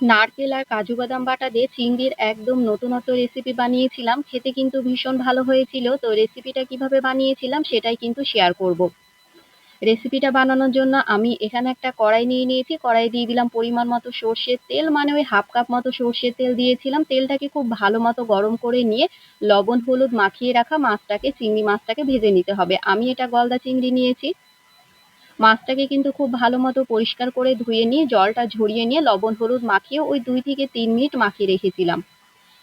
নারকেল আর কাজু বাদাম বাটা দিয়ে চিংড়ির একদম নতুনত্ব রেসিপি বানিয়েছিলাম। খেতে কিন্তু ভীষণ ভালো হয়েছিল। তো রেসিপিটা কীভাবে বানিয়েছিলাম সেটাই কিন্তু শেয়ার করব। রেসিপিটা বানানোর জন্য আমি এখানে একটা কড়াই নিয়ে নিয়েছি। কড়াই দিয়ে দিলাম পরিমাণ মতো সর্ষের তেল মানে ওই হাফ কাপ মতো সর্ষের তেল দিয়েছিলাম। তেলটাকে খুব ভালো মতো গরম করে নিয়ে লবণ, হলুদ মাখিয়ে রাখা মাছটাকে, চিংড়ি মাছটাকে ভেজে নিতে হবে। আমি এটা গলদা চিংড়ি নিয়েছি। মাছটাকে কিন্তু খুব ভালো মতো পরিষ্কার করে ধুয়ে নিয়ে, জলটা ঝরিয়ে নিয়ে লবণ হলুদ মাখিয়ে ওই দুই থেকে তিন মিনিট মাখিয়ে রেখেছিলাম।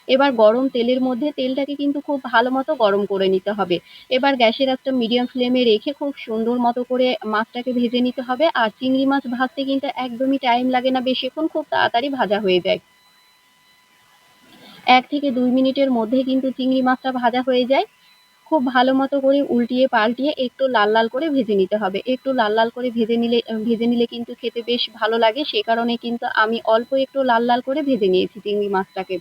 এবার গরম তেলের মধ্যে তেলটাকে কিন্তু খুব ভালো মতো গরম করে নিতে হবে। এবার গ্যাসের একটা মিডিয়াম ফ্লেমে রেখে খুব সুন্দর মতো করে মাছটাকে ভেজে নিতে হবে। আর চিংড়ি মাছ ভাজতে কিন্তু একদমই টাইম লাগে না, বেশিক্ষণ খুব তাড়াতাড়ি ভাজা হয়ে যায়। এক থেকে দুই মিনিটের মধ্যে কিন্তু চিংড়ি মাছটা ভাজা হয়ে যায়। খুব ভালো মতো করে উল্টিয়ে পাল্টিয়ে একটু লাল লাল করে ভেজে নিতে হবে। একটু লাল লাল করে ভেজে নিলে ভেজে নিলে কিন্তু খেতে বেশ ভালো লাগে। সে কারণে কিন্তু আমি অল্প একটু লাল লাল করে ভেজে নিয়েছি চিংড়ি মাছটাকে।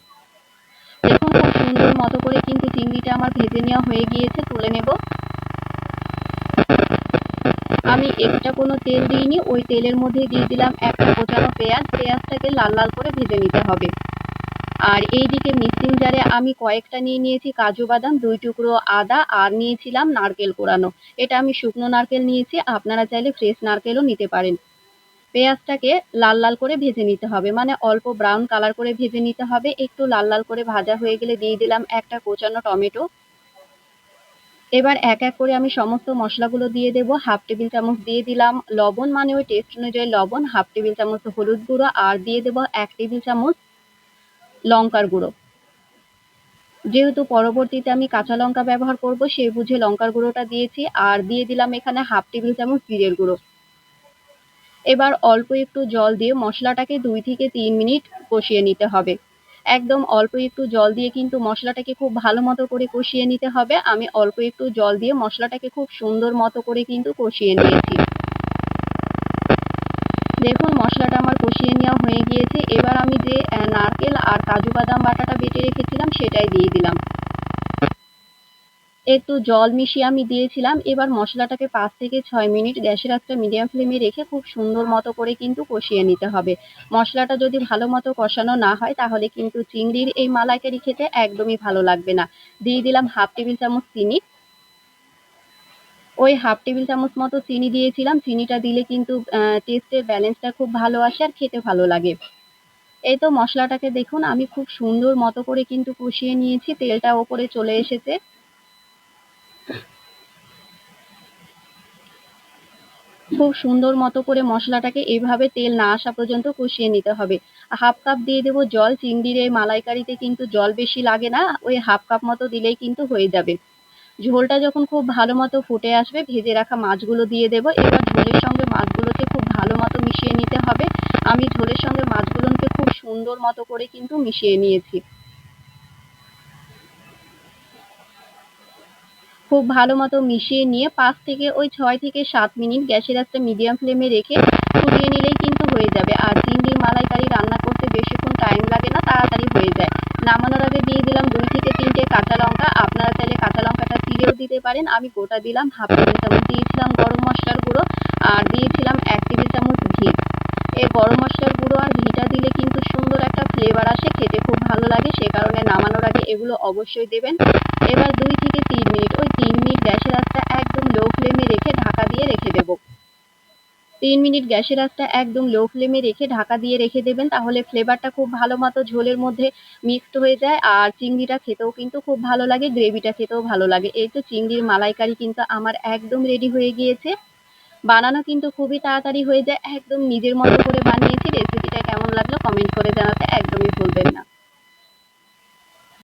দেখুন, খুব সুন্দর মতো করে কিন্তু চিংড়িটা আমার ভেজে নেওয়া হয়ে গিয়েছে। তুলে নেব। আমি এক্সট্রা কোনো তেল দিইনি। ওই তেলের মধ্যে দিয়ে দিলাম একটা কোচানো পেঁয়াজ। পেঁয়াজটাকে লাল লাল করে ভেজে নিতে হবে। আর এইদিকে মিক্সিং জারে আমি কয়েকটা নিয়ে নিয়েছি কাজু বাদাম, দুই টুকরো আদা, আর নিয়েছিলাম নারকেল কোড়ানো এটা আমি শুকনো নারকেল নিয়েছি, আপনারা চাইলে ফ্রেশ নারকেলও নিতে পারেন। পেঁয়াজটাকে লাল লাল করে ভেজে নিতে হবে মানে অল্প ব্রাউন কালার করে ভেজে নিতে হবে। একটু লাল লাল করে ভাজা হয়ে গেলে দিয়ে দিলাম একটা কোচানো টমেটো। এবার এক এক করে আমি সমস্ত মশলাগুলো দিয়ে দেব, হাফ টেবিল চামচ দিয়ে দিলাম লবণ মানে ওই টেস্ট অনুযায়ী লবণ, হাফ টেবিল চামচ হলুদ গুঁড়ো, আর দিয়ে দেব এক টেবিল চামচ লঙ্কার গুঁড়ো। যেহেতু পরবর্তীতে আমি কাঁচা লঙ্কা ব্যবহার করব, সেই বুঝে লঙ্কার গুঁড়োটা দিয়েছি আর দিয়ে দিলাম এখানে হাফ টেবিল চামচ জিরের গুঁড়ো। এবার অল্প একটু জল দিয়ে মশলাটাকে দুই থেকে তিন মিনিট কষিয়ে নিতে হবে। একদম অল্প একটু জল দিয়ে কিন্তু মশলাটাকে খুব ভালো মতো করে কষিয়ে নিতে হবে। আমি অল্প একটু জল দিয়ে মশলাটাকে খুব সুন্দর মতো করে কিন্তু কষিয়ে নিয়েছি। মশলাটা আমার কষিয়ে নেওয়া হয়ে গিয়েছে। এবার আমি যে নারকেল আর কাজু বাদাম বাটাটা বেটে রেখেছিলাম, সেটাই দিয়ে দিলাম। একটু জল মিশিয়ে আমি দিয়েছিলাম। এবার মশলাটাকে পাঁচ থেকে ছয় মিনিট গ্যাসের একটা মিডিয়াম ফ্লেমে রেখে খুব সুন্দর মতো করে কিন্তু কষিয়ে নিতে হবে। মশলাটা যদি ভালো মতো কষানো না হয়, তাহলে কিন্তু চিংড়ির এই মালাইকারি খেতে একদমই ভালো লাগবে না। দিয়ে দিলাম হাফ টেবিল চামচ চিনি। ওই হাফ টেবিল চামচ মতো চিনি দিয়েছিলাম। চিনিটা দিলে কিন্তু টেস্টের ব্যালেন্সটা খুব ভালো আসে আর খেতে ভালো লাগে। এই তো মশলাটাকে দেখুন, আমি খুব সুন্দর মতো করে কিন্তু কষিয়ে নিয়েছি, তেলটা ওপরে চলে এসেছে। খুব সুন্দর মতো করে মশলাটাকে এইভাবে তেল না আসা পর্যন্ত কষিয়ে নিতে হবে। হাফ কাপ দিয়ে দেবো জল, চিংড়ির এই মালাইকারিতে কিন্তু জল বেশি লাগে না, ওই হাফ কাপ মতো দিলেই কিন্তু হয়ে যাবে। ঝোলটা যখন খুব ভালো মতো ফুটে আসবে, ভেজে রাখা মাছগুলো দিয়ে দেবো। এবার ঝোলের সঙ্গে মাছগুলোকে খুব ভালো মতো মিশিয়ে নিতে হবে। আমি ঝোলের সঙ্গে মাছগুলোকে খুব সুন্দর মতো করে কিন্তু মিশিয়ে নিয়েছি। খুব ভালো মতো মিশিয়ে নিয়ে পাঁচ থেকে ওই ছয় থেকে সাত মিনিট গ্যাসের একটা মিডিয়াম ফ্লেমে রেখে ফুটিয়ে নিলেই কিন্তু হয়ে যাবে। আর চিংড়ির মালাইকারি রান্না করতে বেশিক্ষণ টাইম লাগে না, তাড়াতাড়ি হয়ে যায় নামানোর আগে দিয়ে দিলাম দুই থেকে তিনটে কাঁচা লঙ্কা আপনারা চাইলে কাঁচা লঙ্কাটা চিড়েও দিতে পারেন, আমি গোটা দিলাম, হাফ টেবিল চামচ দিয়েছিলাম গরম মশলার গুঁড়ো আর দিয়েছিলাম এক টেবিল চামচ ঘি। এই গরম মশলার গুঁড়ো আর ঘিটা দিলে কিন্তু সুন্দর একটা ফ্লেভার আসে, খেতে খুব ভালো লাগে, সে কারণে নামানোর আগে এগুলো অবশ্যই দেবেন। এবার দুই থেকে তিন মিনিট, ওই তিন মিনিট গ্যাসের আঁচটা একদম লো ফ্লেমে রেখে ঢাকা দিয়ে রেখে দেব তিন মিনিট গ্যাসের আঁচটা একদম লো ফ্লেমে রেখে ঢাকা দিয়ে রেখে দেবেন, তাহলে ফ্লেভারটা খুব ভালো মতো ঝোলের মধ্যে মিক্সড হয়ে যায়। আর চিংড়িটা খেতেও কিন্তু খুব ভালো লাগে গ্রেভিটা খেতেও ভালো লাগে। এই তো চিংড়ির মালাইকারি কিন্তু আমার একদম রেডি হয়ে গিয়েছে। বানানো কিন্তু খুবই তাড়াতাড়ি হয়ে যায়, একদম নিজের মতো করে বানিয়েছি রেসিপিটা কেমন লাগল কমেন্ট করে জানাতে একদমই ভুলবেন না।